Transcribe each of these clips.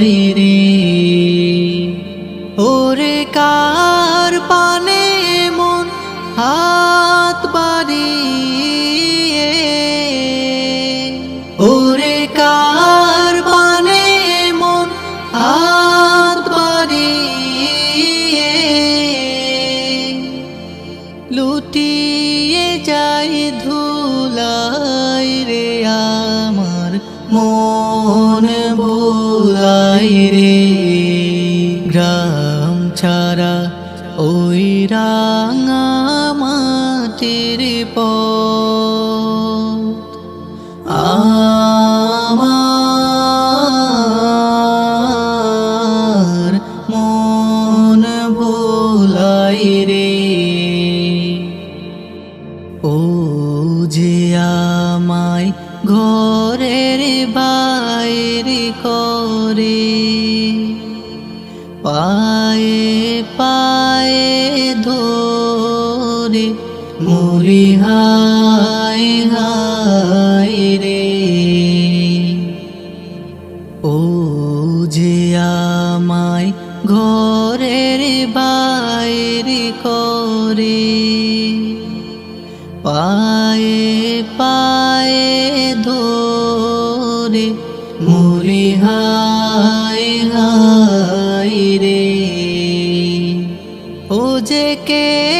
রে ওরে কার পানে মন হাত বাড়িয়ে? ওরে কার পানে মন হাত বাড়িয়ে? লুটিয়ে যাই ধুলাই রে আমার মন। রে গ্রাম ছাড়া ওই রাঙা মাটির পথ। আমার মন রে। ও যে আমায় ঘরের পায়ে ধরে মুড়ি হাই হাই রে। ও যে আমায় ঘরের বাইরে করে, পায়ে পায়ে ধরে মুড়ি হাই হাই রে। যে কে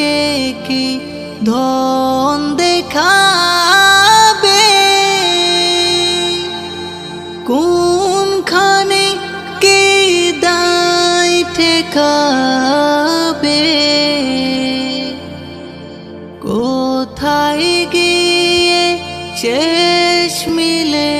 বাকে কি ধন দেখাবে? কোনখানে কি দায় ঠেকাবে? কোথায় গিয়ে শেষ মিলে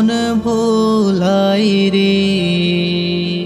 मन भोलाई रे